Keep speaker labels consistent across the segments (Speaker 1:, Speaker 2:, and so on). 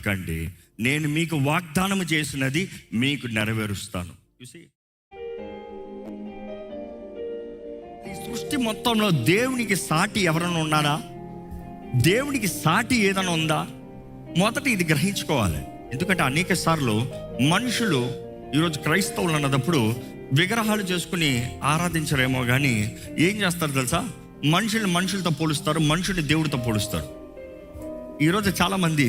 Speaker 1: బ్రతకండి నేను మీకు వాగ్దానం చేసినది మీకు నెరవేరుస్తాను. చూసి ఈ సృష్టి మొత్తంలో దేవునికి సాటి ఎవరైనా ఉన్నారా? దేవునికి సాటి ఏదైనా ఉందా? మొదట ఇది గ్రహించుకోవాలి. ఎందుకంటే అనేక సార్లు మనుషులు ఈరోజు క్రైస్తవులు అన్నదప్పుడు విగ్రహాలు చేసుకుని ఆరాధించరేమో కానీ ఏం చేస్తారు తెలుసా? మనుషుల్ని మనుషులతో పోలుస్తారు మనుషుల్ని దేవుడితో పోలుస్తారు. ఈరోజు చాలామంది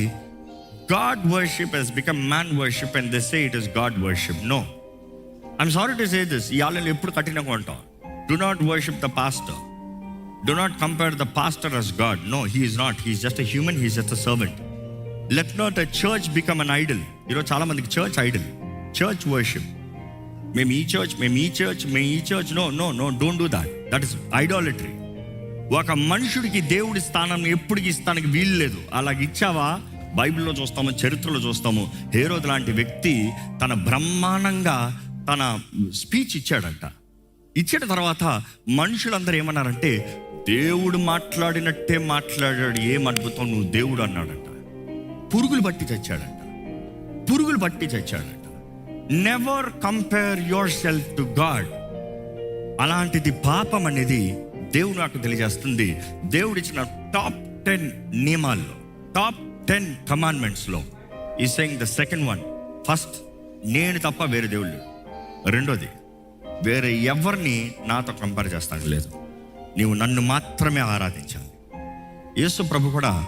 Speaker 1: God worship he's become man worship and they say it is God worship no I'm sorry to say this ఈ ఆళ్ళని ఎప్పుడు కఠినంగా ఉంటాం. Do not worship the pastor do not compare the pastor as God no he is not he's just a human he's just a servant let not a church become an idol ఈరోజు చాలా మందికి church Idol church worship మేము ఈ church మేము ఈ church మేము ఈ church no no no don't do that that is idolatry ఒక మనుషుడికి దేవుడి స్థానం ఎప్పుడు ఇస్తానికి వీలు లేదు. అలాగ ఇచ్చావా? బైబిల్లో చూస్తాము చరిత్రలో చూస్తాము. హేరోద్ లాంటి వ్యక్తి తన బ్రహ్మాండంగా తన స్పీచ్ ఇచ్చాడంట. ఇచ్చిన తర్వాత మనుషులందరూ ఏమన్నారంటే దేవుడు మాట్లాడినట్టే మాట్లాడాడు ఏం అద్భుతం నువ్వు దేవుడు అన్నాడంట. పురుగులు బట్టి చచ్చాడంట. పురుగులు బట్టి చచ్చాడంట. Never compare yourself to God అలాంటిది పాపం అనేది దేవుడు నాకు తెలియజేస్తుంది. దేవుడు ఇచ్చిన టాప్ టెన్ నియమాల్లో టాప్ టెన్ కమాండ్మెంట్స్లో ఈ saying the second one first నేను తప్ప వేరే దేవుళ్ళు రెండోది వేరే ఎవరిని నాతో కంపేర్ చేస్తాను లేదు. నీవు నన్ను మాత్రమే ఆరాధించాలి. యేసు ప్రభు కూడా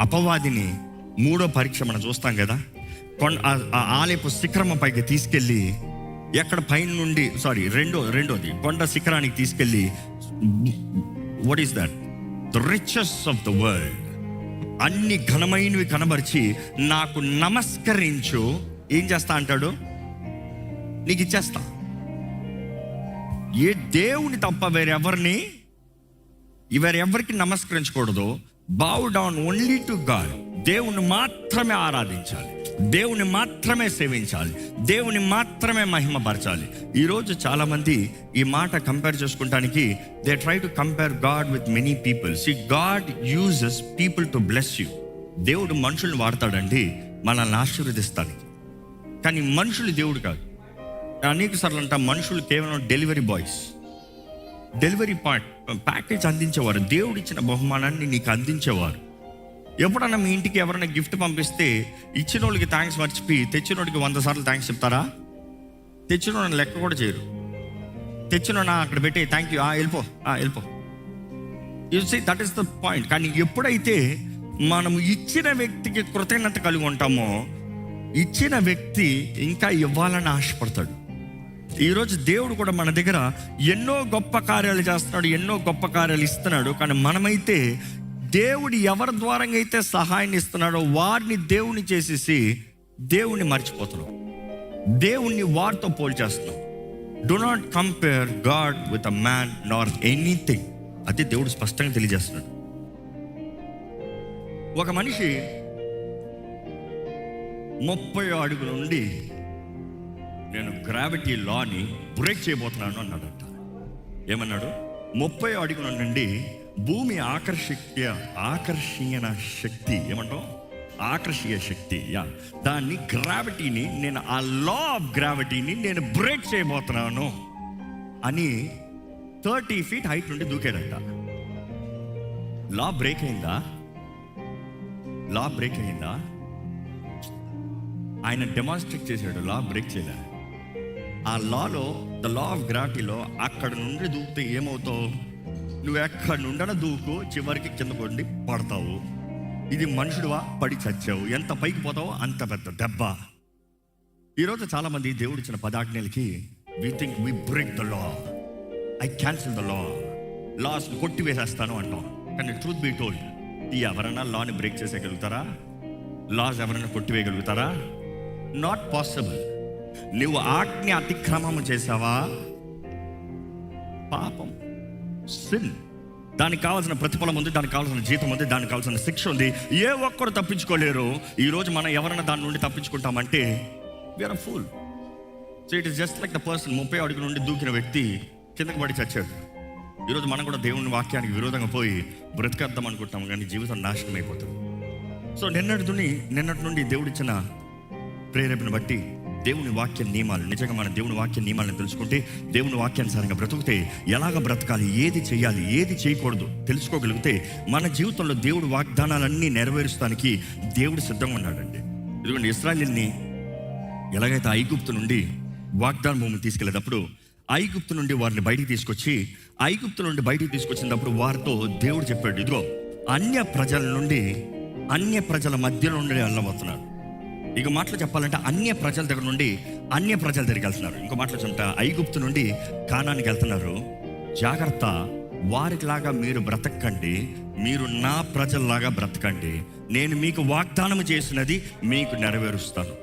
Speaker 1: అపవాదిని మూడో పరీక్ష మనం చూస్తాం కదా? కొండ ఆ- ఆలయపు శిఖరం పైకి తీసుకెళ్ళి ఎక్కడ పైన నుండి సారీ రెండో రెండోది కొండ శిఖరానికి తీసుకెళ్ళి what is that the riches of the world అన్ని ఘనమైనవి కనబరిచి నాకు నమస్కరించు. ఏం చేస్తా అంటాడు? నీకు ఇచ్చేస్తా. ఏ దేవుని తప్ప వేరెవరిని వేరెవరికి నమస్కరించకూడదు. బావ్ డౌన్ ఓన్లీ టు గాడ్ దేవుని మాత్రమే ఆరాధించాలి. దేవుని మాత్రమే సేవించాలి. దేవుని మాత్రమే మహిమపరచాలి. ఈరోజు చాలామంది ఈ మాట compare చేసుకుంటానికి they try to compare God with many people see God uses people to bless you దేవుడు మనుషుల్ని వాడతాడండి మనల్ని ఆశీర్వదిస్తానికి కానీ మనుషులు దేవుడు కాదు. అనేక సార్లు అంట మనుషులు కేవలం delivery boys delivery part package అందించేవారు. దేవుడిచ్చిన బహుమానాన్ని నీకు అందించేవారు. ఎప్పుడన్నా మీ ఇంటికి ఎవరైనా గిఫ్ట్ పంపిస్తే ఇచ్చిన వాళ్ళకి థ్యాంక్స్ మర్చిపోయి తెచ్చిన వాడికి వంద సార్లు థ్యాంక్స్ చెప్తారా? తెచ్చిన వాళ్ళని లెక్క కూడా చేయరు. తెచ్చిన అక్కడ పెట్టి థ్యాంక్ యూ వెళ్ళిపో వెళ్ళిపో. You see that is the point కానీ ఎప్పుడైతే మనం ఇచ్చిన వ్యక్తికి కృతజ్ఞత కలిగి ఉంటామో ఇచ్చిన వ్యక్తి ఇంకా ఇవ్వాలని ఆశపడతాడు. ఈరోజు దేవుడు కూడా మన దగ్గర ఎన్నో గొప్ప కార్యాలు చేస్తున్నాడు ఎన్నో గొప్ప కార్యాలు ఇస్తున్నాడు. కానీ మనమైతే దేవుడు ఎవరి ద్వారంగా అయితే సహాయాన్ని ఇస్తున్నాడో వారిని దేవుని చేసేసి దేవుణ్ణి మర్చిపోతున్నాం. దేవుణ్ణి వారితో పోల్చేస్తున్నాం. Do not compare God with a man nor anything అది దేవుడు స్పష్టంగా తెలియజేస్తున్నాడు. ఒక మనిషి ముప్పై అడుగుల నుండి నేను గ్రావిటీ లాని బ్రేక్ చేయబోతున్నాను అన్నాడంట. ఏమన్నాడు? ముప్పై అడుగుల నుండి భూమి ఆకర్షిక ఆకర్షణ శక్తి ఏమంటాం ఆకర్షీయ శక్తి యా. దాన్ని గ్రావిటీని నేను ఆ లా ఆఫ్ గ్రావిటీని నేను బ్రేక్ చేయబోతున్నాను అని థర్టీ ఫీట్ హైట్ నుండి దూకాడంట. లా బ్రేక్ అయిందా? లా బ్రేక్ అయిందా? ఆయన డెమాన్స్ట్రేట్ చేశాడు లా బ్రేక్ చేయలే. ఆ లాలో ద లా ఆఫ్ గ్రావిటీలో అక్కడ నుండి దూకితే ఏమవుతావు? నువ్వు ఎక్కడి నుండన దూకు చివరికి కింద కొండి పడతావు. ఇది మనుషుడువా? పడి చచ్చావు. ఎంత పైకి పోతావో అంత పెద్ద దెబ్బ. ఈరోజు చాలా మంది దేవుడు ఇచ్చిన పదాజ్ఞలకి we think we break the law I cancel the law laws కొట్టి వేసేస్తాను అంటాం. కానీ ట్రూత్ బీ టోల్డ్ ఎవరైనా లాని బ్రేక్ చేసేయగలుగుతారా? లాస్ ఎవరైనా కొట్టివేయగలుగుతారా? నాట్ పాసిబుల్ నువ్వు ఆజ్ఞ అతిక్రమం చేసావా? పాపం. సిన్ దానికి కావాల్సిన ప్రతిఫలం ఉంది దానికి కావాల్సిన జీతం ఉంది దానికి కావాల్సిన శిక్ష ఉంది. ఏ ఒక్కరు తప్పించుకోలేరు. ఈరోజు మనం ఎవరైనా దాని నుండి తప్పించుకుంటామంటే we're fool so it is just like the person ముప్పై అడుగు నుండి దూకిన వ్యక్తి కిందకి పడి చచ్చాడు. ఈరోజు మనం కూడా దేవుని వాక్యానికి విరోధంగా పోయి బ్రతికేద్దాం అనుకుంటాం కానీ జీవితం నాశనం అయిపోతుంది సో నిన్నటి నుండి నిన్నటి నుండి దేవుడిచ్చిన ప్రేరేపణ బట్టి దేవుని వాక్య నియమాలు నిజంగా మన దేవుని వాక్య నియమాలను తెలుసుకుంటే దేవుని వాక్యానుసారంగా బ్రతుకుతే ఎలాగ బ్రతకాలి ఏది చేయాలి ఏది చేయకూడదు తెలుసుకోగలిగితే మన జీవితంలో దేవుడు వాగ్దానాలన్నీ నెరవేరుస్తానికి దేవుడు సిద్ధంగా ఉన్నాడండి. ఎందుకంటే ఇస్రాయల్ని ఎలాగైతే ఐగుప్తు నుండి వాగ్దాన భూమిని తీసుకెళ్ళేటప్పుడు ఐగుప్తు నుండి వారిని బయటికి తీసుకొచ్చి ఐగుప్తు నుండి బయటికి తీసుకొచ్చినప్పుడు వారితో దేవుడు చెప్పాడు ఇదిగో అన్య ప్రజల నుండి అన్య ప్రజల మధ్యలో నుండి వెళ్ళబోతున్నాడు. ఇక మాటలు చెప్పాలంటే అన్య ప్రజల దగ్గర నుండి అన్య ప్రజల దగ్గరికి వెళ్తున్నారు. ఇంకో మాటలు చెప్తా ఐగుప్తు నుండి కానానికి వెళ్తున్నారు. జాగ్రత్త వారిలాగా మీరు బ్రతకండి. మీరు నా ప్రజల్లాగా బ్రతకండి. నేను మీకు వాగ్దానం చేసినది మీకు నెరవేరుస్తాను.